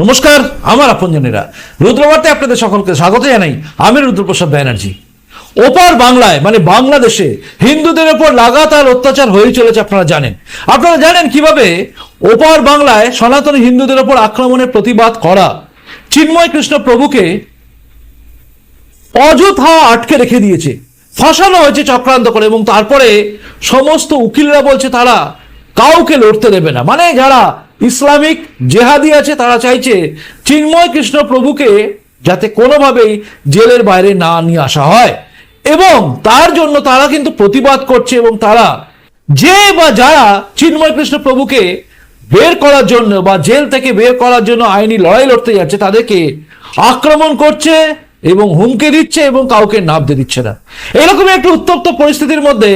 নমস্কার, আমার আপনজনেরা। রুদ্রবার্তে আপনাদের সকলকে স্বাগত জানাই। আমি রুদ্রপ্রসাদ ব্যানার্জি। ওপার বাংলায় মানে বাংলাদেশে, হিন্দুদের ওপর লাগাতার অত্যাচার হয়ে চলেছে আপনারা জানেন। আপনারা জানেন কীভাবে ওপার বাংলায় সনাতন হিন্দুদের ওপর আক্রমণের প্রতিবাদ করা চিন্ময় কৃষ্ণ প্রভুকে অযথা আটকে রেখে দিয়েছে। ফাঁসানো হয়েছে চক্রান্ত করে এবং তারপরে সমস্ত উকিলরা বলছে তারা কাউকে লড়তে দেবে না। মানে যারা ইসলামিক জেহাদি আছে, তারা চাইছে চিন্ময় কৃষ্ণ প্রভুকে যাতে কোনোভাবেই জেলের বাইরে না নিয়ে আসা হয়। এবং তার জন্য তারা কিন্তু প্রতিবাদ করছে এবং তারা যে বা যারা চিন্ময় কৃষ্ণ প্রভুকে বের করার জন্য বা জেল থেকে বের করার জন্য আইনি লড়াই লড়তে যাচ্ছে, তাদেরকে আক্রমণ করছে এবং হুমকি দিচ্ছে এবং কাউকে নামতে দিচ্ছে না। এরকম একটা উত্তপ্ত পরিস্থিতির মধ্যে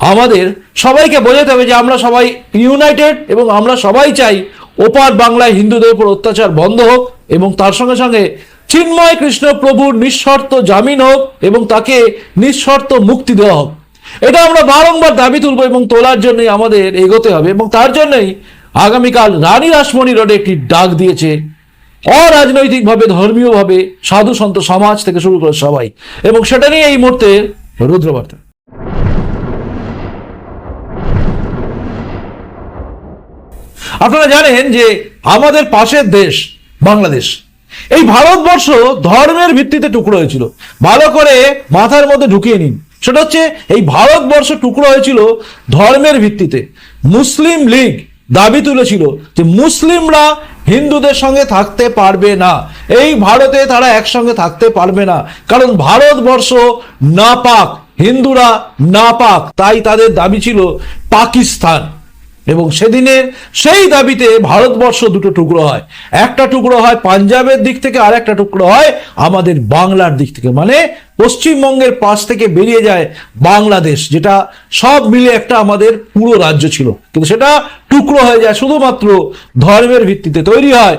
আমাদের সবাইকে বোঝাতে হবে যে আমরা সবাই ইউনাইটেড এবং আমরা সবাই চাই ওপার বাংলায় হিন্দুদের উপর অত্যাচার বন্ধ হোক এবং তার সঙ্গে সঙ্গে চিন্ময় কৃষ্ণ প্রভুর নিঃশর্ত জামিন হোক এবং তাকে নিঃশর্ত মুক্তি দেওয়া হোক। এটা আমরা বারংবার দাবি তুলব এবং তোলার জন্যই আমাদের এগোতে হবে এবং তার জন্যই আগামীকাল রানী রাসমণি রোডে একটি ডাক দিয়েছে। অরাজনৈতিকভাবে, ধর্মীয়ভাবে সাধু সন্ত সমাজ থেকে শুরু করে সবাই। এবং সেটা নিয়ে এই মুহূর্তে রুদ্রবার্তা। আপনারা জানেন যে আমাদের পাশের দেশ বাংলাদেশ। এই ভারতবর্ষ ধর্মের ভিত্তিতে টুকরো হয়েছিল। ভালো করে মাথার মধ্যে ঢুকিয়ে নিন। সেটা হচ্ছে, এই ভারতবর্ষ টুকরো হয়েছিল ধর্মের ভিত্তিতে। মুসলিম লীগ দাবি তুলেছিল যে মুসলিমরা হিন্দুদের সঙ্গে থাকতে পারবে না। এই ভারতে তারা একসঙ্গে থাকতে পারবে না। কারণ ভারতবর্ষ নাপাক, হিন্দুরা নাপাক, তাই তাদের দাবি ছিল পাকিস্তান। এবং সেদিনের সেই দাবিতে ভারতবর্ষ দুটো টুকরো হয়। একটা টুকরো হয় পাঞ্জাবের দিক থেকে, আর একটা টুকরো হয় আমাদের বাংলার দিক থেকে। মানে পশ্চিমবঙ্গের পাশ থেকে বেরিয়ে যায় বাংলাদেশ, যেটা সব মিলে একটা আমাদের পুরো রাজ্য ছিল। কিন্তু সেটা টুকরো হয়ে যায়, শুধুমাত্র ধর্মের ভিত্তিতে তৈরি হয়।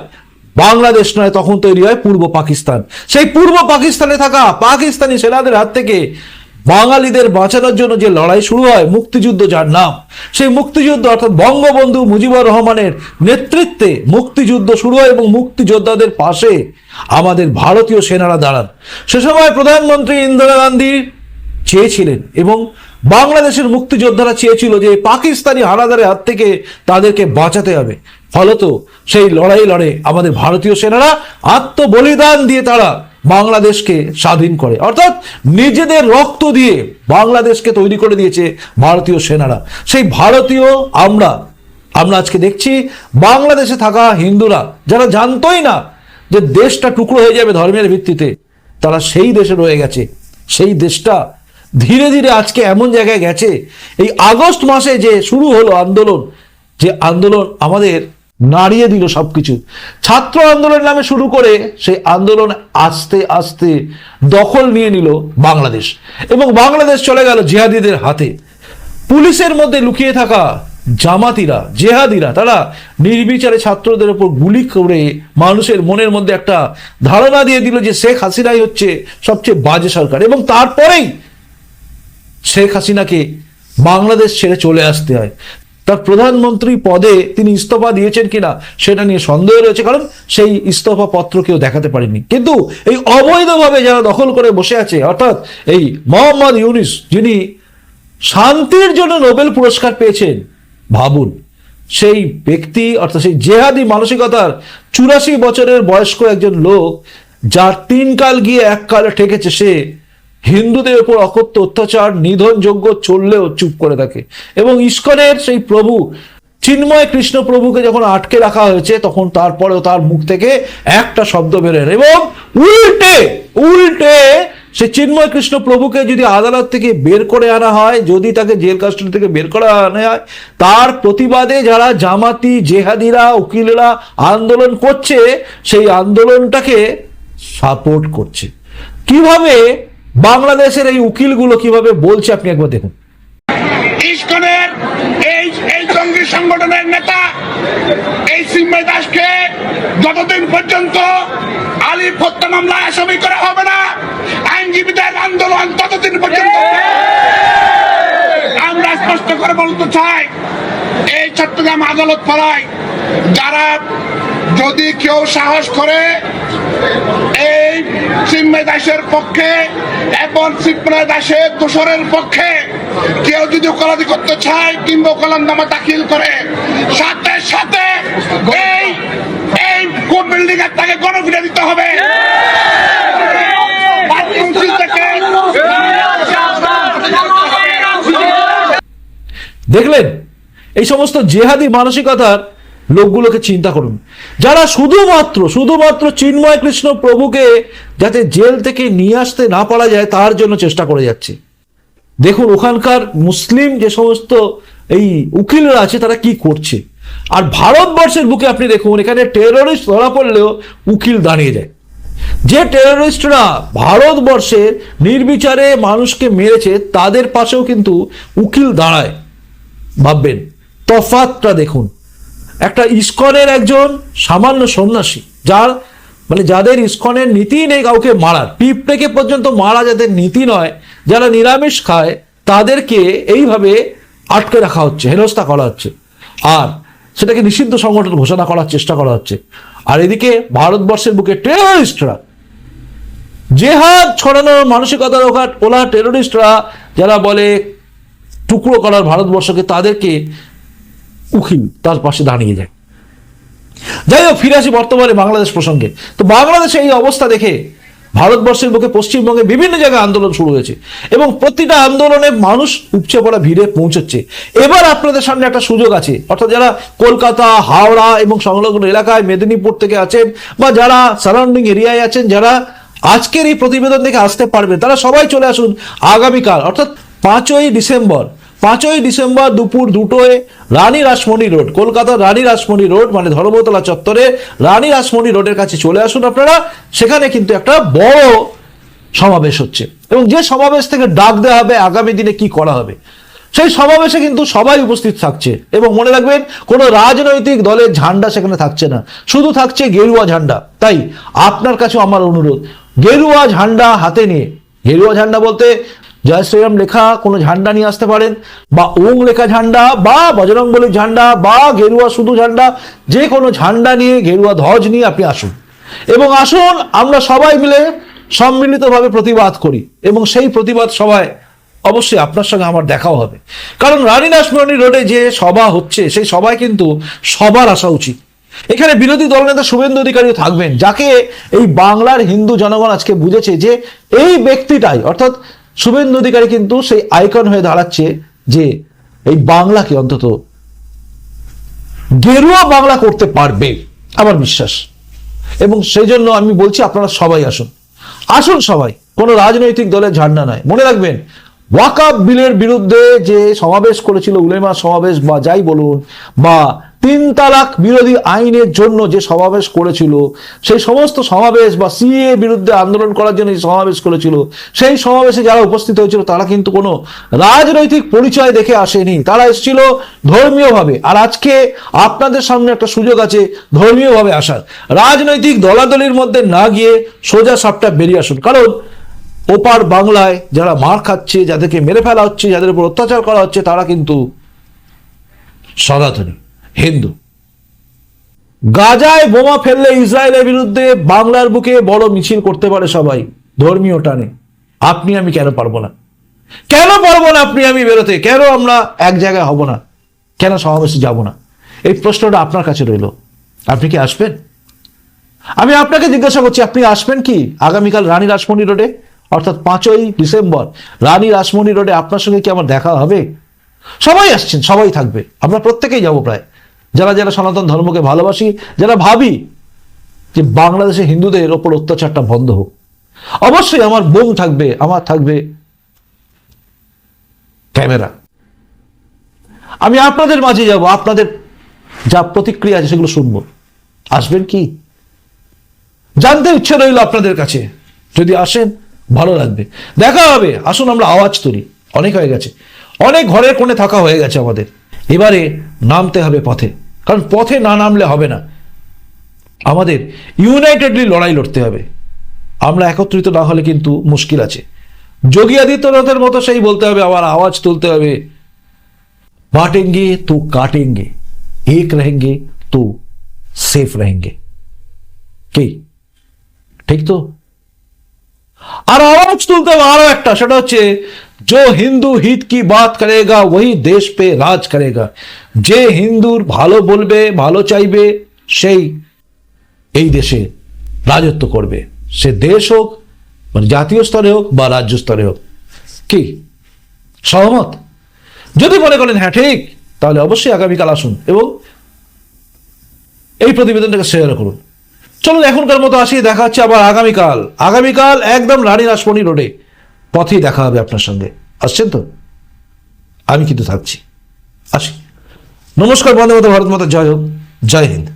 বাংলাদেশ নয়, তখন তৈরি হয় পূর্ব পাকিস্তান। সেই পূর্ব পাকিস্তানে থাকা পাকিস্তানি সেনাদের হাত থেকে বাঙালিদের বাঁচানোর জন্য যে লড়াই শুরু হয়, মুক্তিযুদ্ধ যার নাম, সেই মুক্তিযুদ্ধ অর্থাৎ বঙ্গবন্ধু মুজিবুর রহমানের নেতৃত্বে মুক্তিযুদ্ধ শুরু হয় এবং মুক্তিযোদ্ধাদের পাশে আমাদের ভারতীয় সেনারা দাঁড়ান। সে সময় প্রধানমন্ত্রী ইন্দিরা গান্ধী চেয়েছিলেন এবং বাংলাদেশের মুক্তিযোদ্ধারা চেয়েছিল যে পাকিস্তানি হানাদারের হাত থেকে তাদেরকে বাঁচাতে হবে। ফলত সেই লড়াই লড়ে আমাদের ভারতীয় সেনারা আত্মবলিদান দিয়ে তারা বাংলাদেশকে স্বাধীন করে। অর্থাৎ নিজেদের রক্ত দিয়ে বাংলাদেশকে তৈরি করে দিয়েছে ভারতীয় সেনারা। সেই ভারতীয় আমরা আমরা আজকে দেখছি বাংলাদেশে থাকা হিন্দুরা, যারা জানতোই না যে দেশটা টুকরো হয়ে যাবে ধর্মের ভিত্তিতে, তারা সেই দেশে রয়ে গেছে। সেই দেশটা ধীরে ধীরে আজকে এমন জায়গায় গেছে। এই আগস্ট মাসে যে শুরু হলো আন্দোলন, যে আন্দোলন আমাদের নাড়িয়ে দিল সবকিছু। ছাত্র আন্দোলন নামে শুরু করে সেই আন্দোলন আস্তে আস্তে দখল নিয়ে নিল বাংলাদেশ এবং বাংলাদেশ চলে গেল জেহাদিদের হাতে। পুলিশের মধ্যে লুকিয়ে থাকা জামাতিরা, জেহাদিরা, তারা নির্বিচারে ছাত্রদের উপর গুলি করে মানুষের মনের মধ্যে একটা ধারণা দিয়ে দিল যে শেখ হাসিনাই হচ্ছে সবচেয়ে বাজে সরকার এবং তারপরেই শেখ হাসিনাকে বাংলাদেশ ছেড়ে চলে আসতে হয়। তার প্রধানমন্ত্রী পদে তিনি ইস্তফা দিয়েছেন কিনা সেটা নিয়ে সন্দেহ রয়েছে, কারণ সেই ইস্তফা পত্র কেউ দেখাতে পারেনি। কিন্তু এই অবৈধভাবে যারা দখল করে বসে আছে, অর্থাৎ এই মোহাম্মদ ইউনিস, যিনি শান্তির জন্য নোবেল পুরস্কার পেয়েছেন, ভাবুন, সেই ব্যক্তি, অর্থাৎ সেই জেহাদি মানসিকতার চুরাশি বছরের বয়স্ক একজন লোক, যার তিন কাল গিয়ে এক কালে ঠেকেছে সে হিন্দুদের উপর অকথ্য অত্যাচার নিধনযোগ্য চললেও চুপ করে থাকে। এবং ইস্কনের সেই প্রভু, চিন্ময় কৃষ্ণ প্রভুকে যখন আটকে রাখা হয়েছে, তখন তারপরেও তার মুখ থেকে একটা শব্দ বেরোয় এবং উল্টে উল্টে সে চিন্ময় কৃষ্ণ প্রভুকে যদি আদালত থেকে বের করে আনা হয়, যদি তাকে জেল কাস্টডি থেকে বের করে আনা হয়, তার প্রতিবাদে যারা জামাতি, জেহাদিরা, উকিলরা আন্দোলন করছে, সেই আন্দোলনটাকে সাপোর্ট করছে। কীভাবে বাংলাদেশের এই উকিলগুলো কীভাবে বলছে আপনি একবার দেখুন। ইস্কনের এই এই জঙ্গি সংগঠনের নেতা, এই সিম্বাই দাসকে যতদিন পর্যন্ত আলী হত্যা মামলায় আসামি করা হবে না, আইনজীবীদের আন্দোলন ততদিন পর্যন্ত আমরা স্পষ্ট করে বলতে চাই, এই চট্টগ্রাম আদালত পাড়ায় যারা যদি কেউ সাহস করে চিন্ময় দাসের পক্ষে এবং চিন্ময় দাসের দোসরের পক্ষে। কেউ যদি ওকালাতি করতে চায়, কিংবা ওকালামনামা দাখিল করে, সাথে সাথে এই এই কোর্ট বিল্ডিং এর তাকে গণফিরে দিতে হবে। দেখলেন, এই সমস্ত জেহাদি মানসিকতার লোকগুলোকে চিন্তা করুন। যারা শুধুমাত্র শুধুমাত্র চিন্ময় কৃষ্ণ প্রভুকে যাতে জেল থেকে নিয়ে আসতে না পারা যায়, তার জন্য চেষ্টা করে যাচ্ছে। দেখুন, ওখানকার মুসলিম যে সমস্ত এই উকিলরা আছে, তারা কি করছে? আর ভারতবর্ষের বুকে আপনি দেখুন, এখানে টেরোরিস্ট ধরা পড়লেও উকিল দাঁড়িয়ে যায়। যে টেরোরিস্টরা ভারতবর্ষের নির্বিচারে মানুষকে মেরেছে, তাদের পাশেও কিন্তু উকিল দাঁড়ায়। ভাববেন তফাতটা দেখুন। একটা ইস্কনের একজন সামান্য সন্ন্যাসী, যার মানে যাদের ইস্কনের নীতি নেই কাউকে মারার, পিঁপড়েকে পর্যন্ত মারা যাদের নীতি নয়, যারা নিরামিষ খায়, তাদেরকে এইভাবে আটকে রাখা হচ্ছে, হেনস্থা করা হচ্ছে। আর সেটাকে নিষিদ্ধ সংগঠন ঘোষণা করার চেষ্টা করা হচ্ছে। আর এদিকে ভারতবর্ষের বুকে টেরোরিস্টরা জেহাদ ছড়ানোর মানসিকতার ওখানে ওলা টেরোরিস্টরা যারা বলে টুকরো করার ভারতবর্ষকে, তাদেরকে উকিল তার পাশে দাঁড়িয়ে যায়। যাই হোক, ফিরে আসি বর্তমানে বাংলাদেশ প্রসঙ্গে। তো বাংলাদেশে এই অবস্থা দেখে ভারতবর্ষের বুকে পশ্চিমবঙ্গে বিভিন্ন জায়গায় আন্দোলন শুরু হয়েছে এবং প্রতিটা আন্দোলনে মানুষ উপচে পড়া ভিড়ে পৌঁছচ্ছে। এবার আপনাদের সামনে একটা সুযোগ আছে। অর্থাৎ যারা কলকাতা, হাওড়া এবং সংলগ্ন এলাকায় মেদিনীপুর থেকে আছেন বা যারা সারাউন্ডিং এরিয়ায় আছেন, যারা আজকের এই প্রতিবেদন দেখে আসতে পারবে তারা সবাই চলে আসুন আগামীকাল, অর্থাৎ পাঁচই ডিসেম্বর। পাঁচই ডিসেম্বর দুপুর দুটোয় রানী রাসমণি রোড কলকাতার রানী রাসমণি রোড মানে ধর্মতলা চত্বরে রানী রাসমণি রোডের কাছে চলে আসুন আপনারা। সেখানে কিন্তু একটা বড় সমাবেশ হচ্ছে। এবং যে সমাবেশ থেকে ডাক দেওয়া হবে, আগামী দিনে কি করা হবে, সেই সমাবেশে কিন্তু সবাই উপস্থিত থাকছে। এবং মনে রাখবেন, কোনো রাজনৈতিক দলের ঝান্ডা সেখানে থাকছে না। শুধু থাকছে গেরুয়া ঝান্ডা। তাই আপনার কাছে আমার অনুরোধ, গেরুয়া ঝান্ডা হাতে নিয়ে, গেরুয়া ঝান্ডা বলতে জয় শ্রীরাম লেখা কোনো ঝান্ডা নিয়ে আসতে পারেন, বা ওং লেখা ঝান্ডা, বা বজরং বজরংবলীর ঝান্ডা, বা গেরুয়া শুধু ঝান্ডা, যে কোনো ঝান্ডা নিয়ে গেরুয়া ধ্বজ নিয়ে আপনি আসুন। এবং আসুন, আমরা সবাই মিলে সম্মিলিতভাবে প্রতিবাদ করি, এবং সেই প্রতিবাদ সভায় অবশ্যই আপনার সঙ্গে আমার দেখাও হবে। কারণ রানী রাসমণি রোডে যে সভা হচ্ছে, সেই সভায় কিন্তু সবার আসা উচিত। এখানে বিরোধী দলনেতা শুভেন্দু অধিকারীও থাকবেন, যাকে এই বাংলার হিন্দু জনগণ আজকে বুঝেছে যে এই ব্যক্তিটাই, অর্থাৎ শুভেন্দু অধিকারী কিন্তু সেই আইকন হয়ে দাঁড়াচ্ছে যে এই বাংলাকে অন্তত গেরুয়া বাংলা করতে পারবে, আমার বিশ্বাস। এবং সেই জন্য আমি বলছি আপনারা সবাই আসুন। আসুন সবাই, কোনো রাজনৈতিক দলের ঝান্ডা নয় মনে রাখবেন, ওয়াকাব বিলের বিরুদ্ধে যে সমাবেশ করেছিল, উলেমা সমাবেশ বা যাই বলুন, বা তিন তালাক বিরোধী আইনের জন্য যে সমাবেশ করেছিল, সেই সমস্ত সমাবেশ বা সিএ বিরুদ্ধে আন্দোলন করার জন্য যে সমাবেশ করেছিল, সেই সমাবেশে যারা উপস্থিত হয়েছিল, তারা কিন্তু কোনো রাজনৈতিক পরিচয় দেখে আসেনি। তারা এসেছিল ধর্মীয়ভাবে। আর আজকে আপনাদের সামনে একটা সুযোগ আছে, ধর্মীয়ভাবে আসার। রাজনৈতিক দলাদলির মধ্যে না গিয়ে সোজা সাপটা বেরিয়ে আসুন। কারণ ওপার বাংলায় যারা মার খাচ্ছে, যাদেরকে মেরে ফেলা হচ্ছে, যাদের উপর অত্যাচার করা হচ্ছে, তারা কিন্তু সনাতনী। হিন্দু। গাজায় বোমা ফেললে ইসরায়েলের বিরুদ্ধে বাংলার বুকে বড় মিছিল করতে পারে সবাই, ধর্মীয় টানে। আপনি, আমি কেন পারব না? কেন পারব না আপনি, আমি বেরোতে? কেন আমরা এক জায়গায় হব না? কেন সমাবেশে যাব না? এই প্রশ্নটা আপনার কাছে রইল। আপনি কি আসবেন? আমি আপনাকে জিজ্ঞাসা করছি, আপনি আসবেন কি? আগামীকাল রানী রাসমণি রোডে, অর্থাৎ পাঁচই ডিসেম্বর, রানী রাসমণি রোডে আপনার সঙ্গে কি আমার দেখা হবে? সবাই আসছেন, সবাই থাকবে। আমরা প্রত্যেকেই যাব প্রায়। যারা যারা সনাতন ধর্মকে ভালোবাসি, যারা ভাবি যে বাংলাদেশে হিন্দুদের ওপর অত্যাচারটা বন্ধ হোক, অবশ্যই আমার বোম থাকবে, আমার থাকবে ক্যামেরা। আমি আপনাদের মাঝে যাব, আপনাদের যা প্রতিক্রিয়া আছে সেগুলো শুনব। আসবেন কি? জানতে ইচ্ছে রইল আপনাদের কাছে। যদি আসেন, ভালো লাগবে। দেখা হবে। আসুন, আমরা আওয়াজ তুলি। অনেক হয়ে গেছে। অনেক ঘরের কোণে থাকা হয়ে গেছে আমাদের। এবারে নামতে হবে পথে। কারণ পথে না নামলে হবে না। আমাদের ইউনাইটেডলি লড়াই লড়তে হবে। আমরা একত্রিত না হলে কিন্তু মুশকিল আছে। যোগী আদিত্যনাথের মতো সেই বলতে হবে, আবার আওয়াজ তুলতে হবে। বাটেঙ্গে তো কাটেঙ্গে, এক রেহেঙ্গে তো সেফ রেহেঙ্গে। কে? ঠিক তো? আর আওয়াজ তুলতে হবে আরও একটা, সেটা হচ্ছে जो হিন্দু হিত কি বাত করেগা ওই দেশ পে রাজ করেগা যে হিন্দুর ভালো বলবে ভালো চাইবে সেই এই দেশে রাজত্ব করবে। সে দেশ হোক মানে জাতীয় স্তরে হোক বা রাজ্য স্তরে হোক। কি? সহমত? যদি মনে করেন হ্যাঁ ঠিক, তাহলে অবশ্যই আগামীকাল আসুন এবং এই প্রতিবেদনটাকে শেয়ার করুন। চলুন, এখনকার মতো আসি, দেখা আবার আগামীকাল। আগামীকাল একদম রানী রাসমণি রোডে পথেই দেখা হবে আপনার সঙ্গে। আসছেন তো? আমি কিন্তু থাকছি। আসি। নমস্কার বন্দে মাতা ভারত মাতা জয় হোক। জয় হিন্দ।